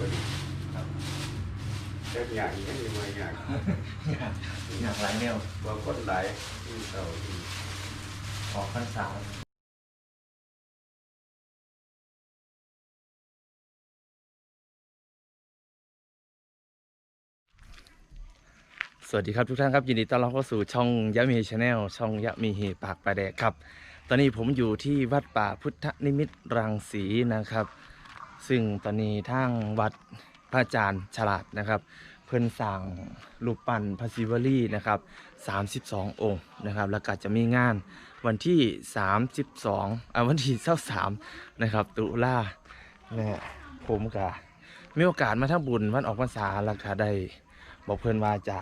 พอดีครับแต่อย่างนี้ยังมาอย่างอยากอยากหลายแนวบางคนหลายที่เต่าที่ออกพรรษาสวัสดีครับทุกท่านครับยินดีต้อนรับเข้าสู่ช่องยะมีชาแนลช่องยะมีเฮปากปลาแดกครับ ตอนนี้ผมอยู่ที่วัดป่าพุทธนิมิตรรังสีนะครับ ซึ่งตอนนี้ทางวัดพระอาจารย์ฉลาดนะครับ เพิ่นสั่งรูปปั้นพระศิวลีนะครับ 32 องค์นะครับ แล้วก็จะมีงานวันที่ 32อ่าวันที่23นะครับ ตุลาเนี่ยผมก็มีโอกาสมาทำบุญวันออกพรรษาแล้วก็ได้บอกเพิ่อนว่าจะ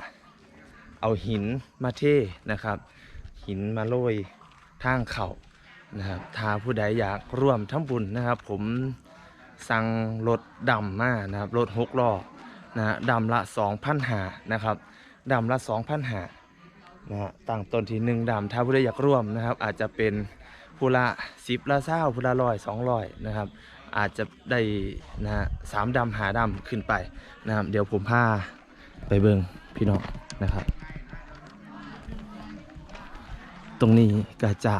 เอาหินมาเทนะครับ หินมาโรยทางเขานะครับถ้าผู้ใดอยากร่วมทำบุญนะครับ ผม สั่งรถดำมานะครับรถหกล้อนะฮะดำละ2,000หานะครับดำละ2,000หานะฮะตั้งต้นที่หนึ่งดำถ้าผู้ใดอยากร่วมนะครับ อาจจะเป็นผู้ละสิบละเศร้าผู้ละร้อยสองร้อยนะครับ อาจจะได้นะฮะสามดำหาดำขึ้นไปนะครับ เดี๋ยวผมพาไปเบิงพี่น้องนะครับ ตรงนี้ก็จะ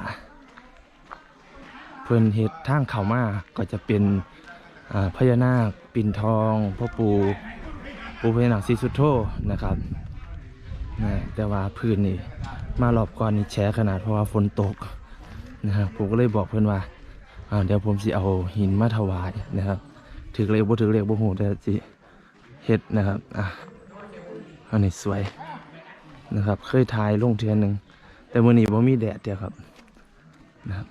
เพิ่นเฮ็ดทางเขามาก็จะเป็น พญานาคปิ่นทองพ่อปูปูพญานาคศรีสุโธนะครับนะแต่ว่าพื้นนี่มารอบก่อนนี่แฉขนาดเพราะว่าฝนตกนะครับผมก็เลยบอกเพิ่อนว่าเดี๋ยวผมสิเอาหินมาถวายนะครับถือเลขบ่ถือเลขบ่ฮู้แต่สิเฮ็ดนะครับอะอันนี้สวยนะครับ เคยถ่ายลงเทือนหนึ่งแต่มื่อนี้บ่มีแดดเดียวครับนะครับ